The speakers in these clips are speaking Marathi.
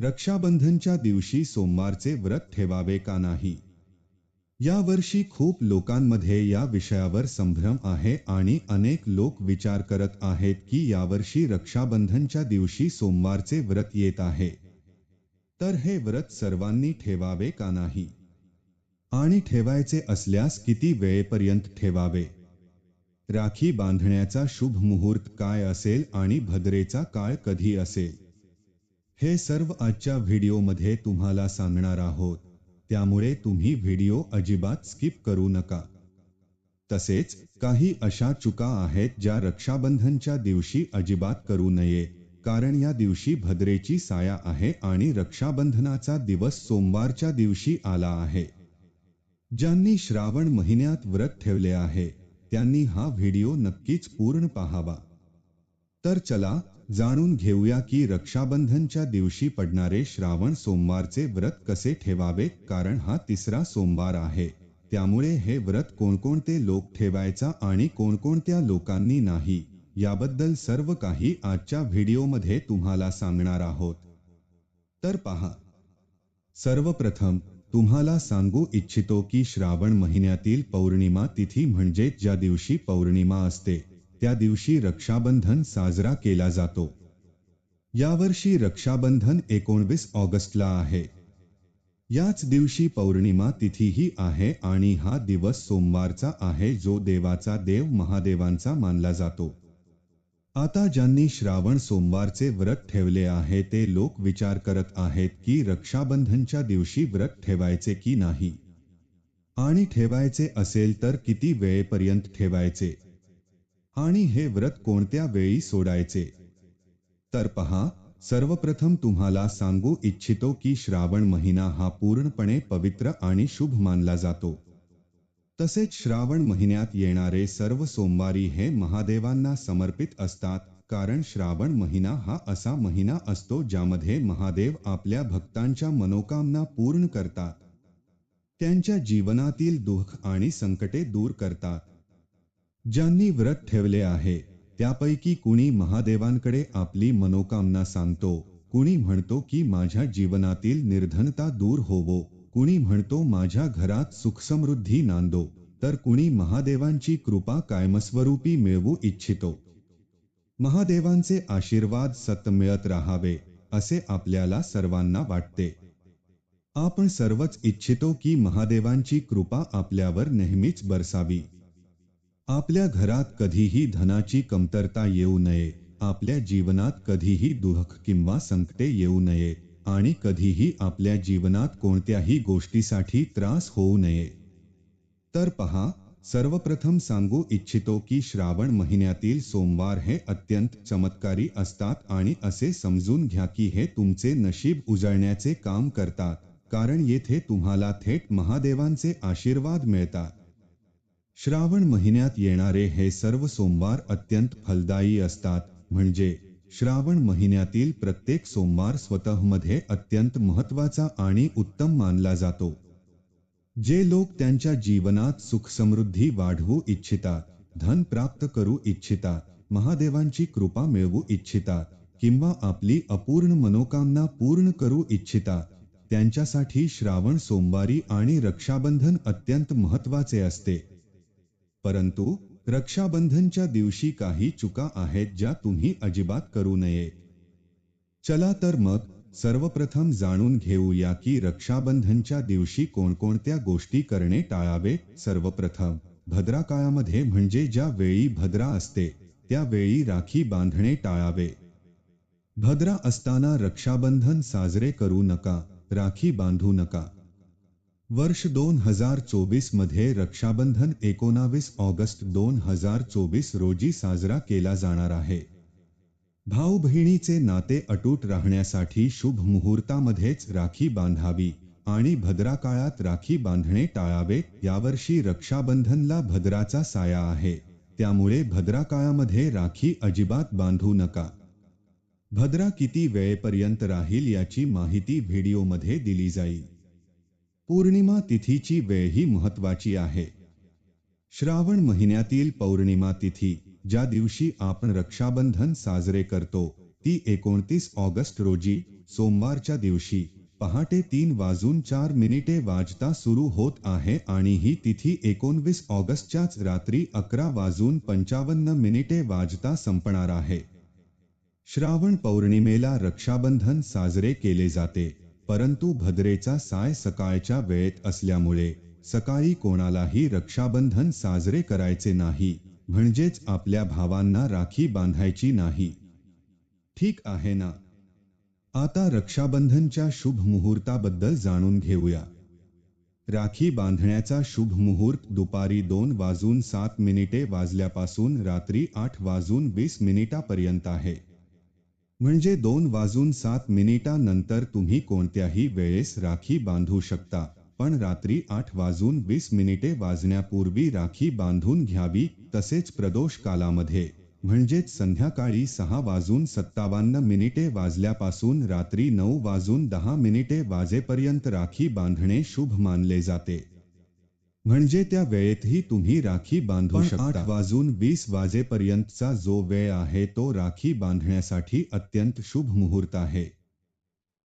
रक्षाबंधनच्या दिवशी सोमवारचे व्रत ठेवावे का नाही? यावर्षी खूप लोकांमध्ये या विषयावर संभ्रम आहे आणि अनेक लोक विचार करत आहेत की यावर्षी रक्षाबंधनच्या दिवशी सोमवारचे व्रत येत आहे. तर हे व्रत सर्वांनी ठेवावे का नाही? आणि ठेवायचे असल्यास किती वेळेपर्यंत ठेवावे? राखी बांधण्याचा शुभ मुहूर्त काय असेल आणि भद्रेचा काळ कधी असेल? हे सर्व आजच्या व्हिडिओमध्ये तुम्हाला सांगणार आहोत. त्यामुळे तुम्ही व्हिडिओ अजिबात स्किप करू नका. तसेच काही अशा चुका आहेत ज्या रक्षाबंधनच्या दिवशी अजिबात करू नये. कारण या दिवशी भद्रेची साया आहे आणि रक्षाबंधनाचा दिवस सोमवारच्या दिवशी आला आहे. ज्यांनी श्रावण महिन्यात व्रत ठेवले आहे त्यांनी हा व्हिडिओ नक्कीच पूर्ण पाहावा. तर चला जाणून घेऊया की रक्षाबंधनच्या दिवशी पडणारे श्रावण सोमवारचे व्रत कसे ठेवावे कारण हा तिसरा सोमवार आहे. त्यामुळे हे व्रत कोणकोणते लोक ठेवायचा आणि कोणकोणत्या लोकांनी नाही याबद्दल सर्व काही आजच्या व्हिडिओमध्ये तुम्हाला सांगणार आहोत. तर पहा. सर्वप्रथम तुम्हाला सांगू इच्छितो की श्रावण महिन्यातील पौर्णिमा तिथी म्हणजे ज्या दिवशी पौर्णिमा असते. त्या दिवशी रक्षाबंधन साजरा केला जातो. यावर्षी रक्षाबंधन एकोणवीस ऑगस्टला आहे. याच दिवशी पौर्णिमा तिथीही आहे आणि हा दिवस सोमवारचा आहे जो देवाचा देव महादेवांचा मानला जातो. आता ज्यांनी श्रावण सोमवारचे व्रत ठेवले आहे ते लोक विचार करत आहेत की रक्षाबंधनच्या दिवशी व्रत ठेवायचे की नाही? आणि ठेवायचे असेल तर किती वेळेपर्यंत ठेवायचे? आणि हे व्रत कोणत्या वेळी सोडायचे? तर पहा सर्वप्रथम तुम्हाला सांगू इच्छितो की श्रावण महिना हा पूर्णपणे पवित्र आणि शुभ मानला जातो. तसेच श्रावण महिन्यात येणारे सर्व सोमवारी हे महादेवांना समर्पित असतात कारण श्रावण महिना हा असा महिना असतो ज्यामध्ये महादेव आपल्या भक्तांच्या मनोकामना पूर्ण करतात. त्यांच्या जीवनातील दुःख आणि संकटे दूर करतात. ज्यांनी व्रत ठेवले आहे त्यापैकी कुणी महादेवांकडे आपली मनोकामना सांगतो कुणी म्हणतो की माझ्या जीवनातील निर्धनता दूर होवो कुणी म्हणतो माझ्या घरात सुखसमृद्धी नांदो तर कुणी महादेवांची कृपा कायमस्वरूपी मिळवू इच्छितो. महादेवांचे आशीर्वाद सत मिळत राहावे असे आपल्याला सर्वांना वाटते. आपण सर्वच इच्छितो की महादेवांची कृपा आपल्यावर नेहमीच बरसावी. आपल्या घरात कधीही धनाची कमतरता येऊ नये आपल्या जीवनात कधीही दुःख किंवा संकटे येऊ नये आणि कधीही आपल्या जीवनात कोणत्याही गोष्टीसाठी त्रास होऊ नये. तर पहा सर्वप्रथम सांगू इच्छितो की श्रावण महिन्यातील सोमवार हे अत्यंत चमत्कारी असतात आणि असे समजून घ्या की हे तुमचे नशीब उजळण्याचे काम करतात कारण येथे तुम्हाला थेट महादेवांचे आशीर्वाद मिळतात. श्रावण महिन्यात येणारे हे सर्व सोमवार अत्यंत फलदायी असतात. म्हणजे श्रावण महिन्यातील प्रत्येक सोमवार स्वतःमध्ये अत्यंत महत्त्वाचा आणि उत्तम मानला जातो. जे लोक त्यांच्या जीवनात सुखसमृद्धी वाढवू इच्छितात धन प्राप्त करू इच्छितात महादेवांची कृपा मिळवू इच्छितात किंवा आपली अपूर्ण मनोकामना पूर्ण करू इच्छितात त्यांच्यासाठी श्रावण सोमवारी आणि रक्षाबंधन अत्यंत महत्त्वाचे असते. परंतु रक्षाबंधनच्या दिवशी काही चुका आहेत ज्या तुम्ही अजिबात करू नये चला तर मग सर्वप्रथम जाणून घेऊया की रक्षाबंधनच्या दिवशी कोणकोणत्या गोष्टी करणे टाळावे सर्वप्रथम. भद्रा काळामध्ये म्हणजे ज्या वेळी भद्रा असते, त्यावेळी राखी बांधणे टाळावे. भद्रा असताना रक्षाबंधन साजरे करू नका, राखी बांधू नका. वर्ष दोन हजार चोवीसमध्ये रक्षाबंधन एकोणावीस ऑगस्ट दोन हजार चोवीस रोजी साजरा केला जाणार आहे. भाऊ बहिणीचे नाते अटूट राहण्यासाठी शुभ मुहूर्तामध्येच राखी बांधावी आणि भद्राकाळात राखी बांधणे टाळावे यावर्षी रक्षाबंधनला भद्राचा साया आहे. त्यामुळे भद्राकाळामध्ये राखी अजिबात बांधू नका. भद्रा किती वेळेपर्यंत राहील याची माहिती व्हिडिओमध्ये दिली जाईल. पौर्णिमा तिथीची वेळ ही महत्वाची आहे. श्रावण महिन्यातील पौर्णिमा तिथी ज्या दिवशी आपण रक्षाबंधन साजरे करतो ती एकोणतीस ऑगस्ट रोजी सोमवारच्या दिवशी पहाटे तीन वाजून चार मिनिटे वाजता सुरू होत आहे आणि ही तिथी एकोणवीस ऑगस्टच्याच रात्री अकरा वाजून पंचावन्न मिनिटे वाजता संपणार आहे. श्रावण पौर्णिमेला रक्षाबंधन साजरे केले जाते. परंतु भद्रेचा साय सकाळच्या वेळेत असल्यामुळे सकाळी कोणालाही रक्षाबंधन साजरे करायचे नाही म्हणजेच आपल्या भावांना राखी बांधायची नाही. ठीक आहे ना? आता रक्षाबंधनच्या शुभ मुहूर्ताबद्दल जाणून घेऊया. राखी बांधण्याचा शुभ मुहूर्त दुपारी दोन वाजून सात मिनिटे वाजल्यापासून रात्री आठ वाजून वीस मिनिटापर्यंत आहे. म्हणजे दोन वाजून सात मिनिटानंतर तुम्ही कोणत्याही वेळेस राखी बांधू शकता. पण रात्री आठ वाजून वीस मिनिटे वाजण्यापूर्वी राखी बांधून घ्यावी तसेच प्रदोष कालामध्ये. म्हणजेच संध्याकाळी सहा वाजून सत्तावन्न मिनिटे वाजल्यापासून रात्री नऊ वाजून दहा मिनिटे वाजेपर्यंत राखी बांधणे शुभ मानले जाते. म्हणजे त्या वेळेतही तुम्ही राखी बांधू शकता आठ वाजून वीस वाजेपर्यंतचा जो वेळ आहे तो राखी बांधण्यासाठी अत्यंत शुभ मुहूर्त आहे.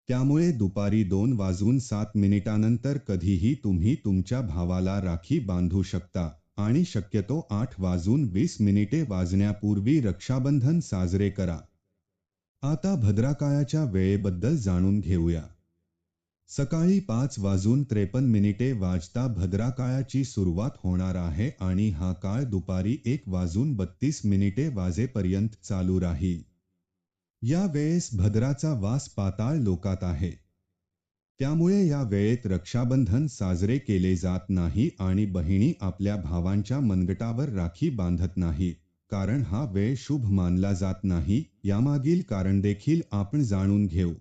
त्यामुळे दुपारी दोन वाजून सात मिनिटानंतर कधीही तुम्ही तुमच्या भावाला राखी बांधू शकता आणि शक्यतो आठ वाजून वीस मिनिटे वाजण्यापूर्वी रक्षाबंधन साजरे करा. आता भद्राकाळाच्या वेळेबद्दल जाणून घेऊया. सकाळी पाच वाजून त्रेपन्न मिनिटे वाजता भद्राकाळाची सुरुवात होणार आहे आणि हा काळ दुपारी एक वाजून बत्तीस मिनिटे वाजेपर्यंत चालू राहील. या वेळेस भद्राचा वास पाताळ लोकात आहे. त्यामुळे या वेळेत रक्षाबंधन साजरे केले जात नाही आणि बहिणी आपल्या भावांच्या मनगटावर राखी बांधत नाही कारण हा वेळ शुभ मानला जात नाही यामागील कारण देखील आपण जाणून घेऊ.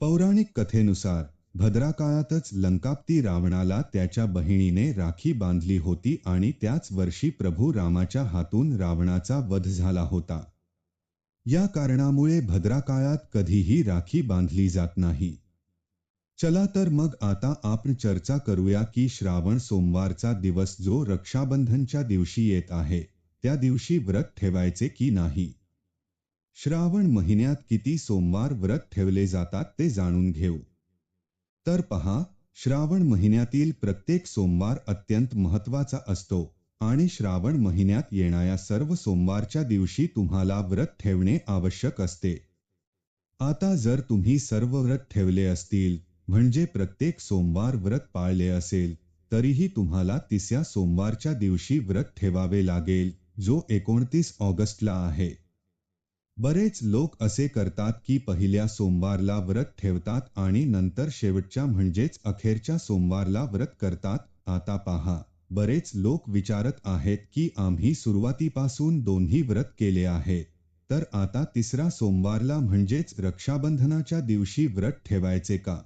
पौराणिक कथेनुसार भद्राकाळातच लंकाप्ती रावणाला त्याच्या बहिणीने राखी बांधली होती आणि त्याच वर्षी प्रभू रामाच्या हातून रावणाचा वध झाला होता. या कारणामुळे भद्राकाळात कधीही राखी बांधली जात नाही. चला तर मग आता आपण चर्चा करूया की श्रावण सोमवारचा दिवस जो रक्षाबंधनच्या दिवशी येत आहे त्या दिवशी व्रत ठेवायचे की नाही? श्रावण महिन्यात किती सोमवार व्रत ठेवले जातात ते जाणून घेऊ. तर पहा श्रावण महिन्यातील प्रत्येक सोमवार अत्यंत महत्त्वाचा असतो आणि श्रावण महिन्यात येणाऱ्या सर्व सोमवारच्या दिवशी तुम्हाला व्रत ठेवणे आवश्यक असते. आता जर तुम्ही सर्व व्रत ठेवले असतील म्हणजे प्रत्येक सोमवार व्रत पाळले असेल तरीही तुम्हाला तिसऱ्या सोमवारच्या दिवशी व्रत ठेवावे लागेल जो एकोणतीस ऑगस्टला आहे. बरेच लोक असे करतात की पहिल्या सोमवारला व्रत ठेवतात आणि नंतर शेवटच्या म्हणजेच अखेरच्या सोमवारला व्रत करतात. आता पहा बरेच लोक विचारत आहेत की आम्ही सुरुवातीपासून दोन्ही व्रत केले आहे तर आता तिसरा सोमवारला म्हणजेच रक्षाबंधनाच्या दिवशी व्रत ठेवायचे का?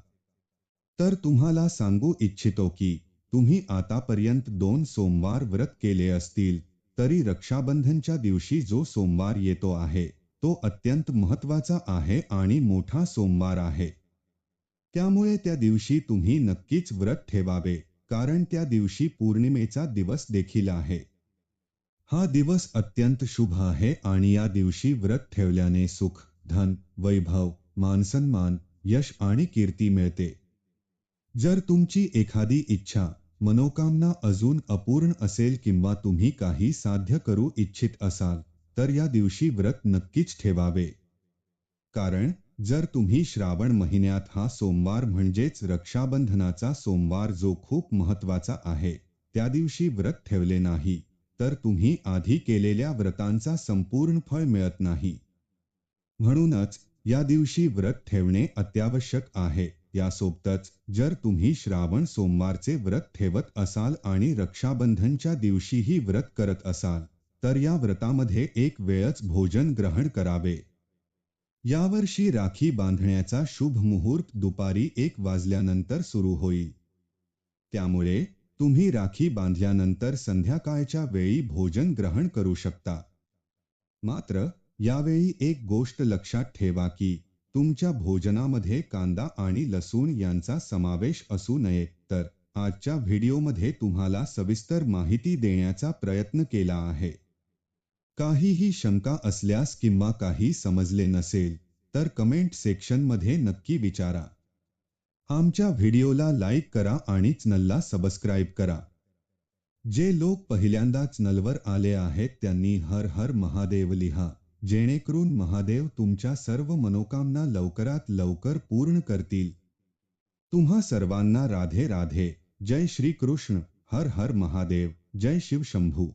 तर तुम्हाला सांगू इच्छितो की तुम्ही आतापर्यंत दोन सोमवार व्रत केले असतील तरी रक्षाबंधनच्या दिवशी जो सोमवार येतो आहे तो अत्यंत महत्त्वाचा आहे आणि मोठा सोमवार आहे. त्यामुळे त्या दिवशी तुम्ही नक्कीच व्रत ठेवावे कारण त्या दिवशी पौर्णिमेचा दिवस देखील आहे. हा दिवस अत्यंत शुभ आहे आणि या दिवशी व्रत ठेवल्याने सुख धन वैभव मानसन्मान यश आणि कीर्ती मिळते. जर तुमची एखादी इच्छा मनोकामना अजून अपूर्ण असेल किंवा तुम्ही काही साध्य करू इच्छित असाल तर या दिवशी व्रत नक्कीच ठेवावे. कारण जर तुम्ही श्रावण महिन्यात हा सोमवार म्हणजेच रक्षाबंधनाचा सोमवार जो खूप महत्त्वाचा आहे त्या दिवशी व्रत ठेवले नाही तर तुम्ही आधी केलेल्या व्रतांचा संपूर्ण फळ मिळत नाही. म्हणूनच या दिवशी व्रत ठेवणे अत्यावश्यक आहे. यासोबतच जर तुम्ही श्रावण सोमवारचे व्रत ठेवत असाल आणि रक्षाबंधनच्या दिवशीही व्रत करत असाल तर या व्रतामध्ये एक वेळच भोजन ग्रहण करावे. यावर्षी राखी बांधण्याचा शुभ मुहूर्त दुपारी एक वाजल्यानंतर सुरू होईल. त्यामुळे तुम्ही राखी बांधल्यानंतर संध्याकाळच्या वेळी भोजन ग्रहण करू शकता. मात्र यावेळी एक गोष्ट लक्षात ठेवा की तुमच्या भोजनामध्ये कांदा आणि लसूण यांचा समावेश असू नये तर आजच्या व्हिडिओमध्ये तुम्हाला सविस्तर माहिती देण्याचा प्रयत्न केला आहे. काहीही शंका असल्यास किंवा काही समजले नसेल तर कमेंट सेक्शनमध्ये नक्की विचारा. आमच्या व्हिडिओला लाईक करा आणि चॅनलला सबस्क्राईब करा. जे लोक पहिल्यांदाच नलवर आले आहेत त्यांनी हर हर महादेव लिहा. जेणेकरून महादेव तुमच्या सर्व मनोकामना लवकरात लवकर पूर्ण करतील. तुम्हा सर्वांना राधे राधे. जय श्री कृष्ण हर हर महादेव. जय शिव शंभू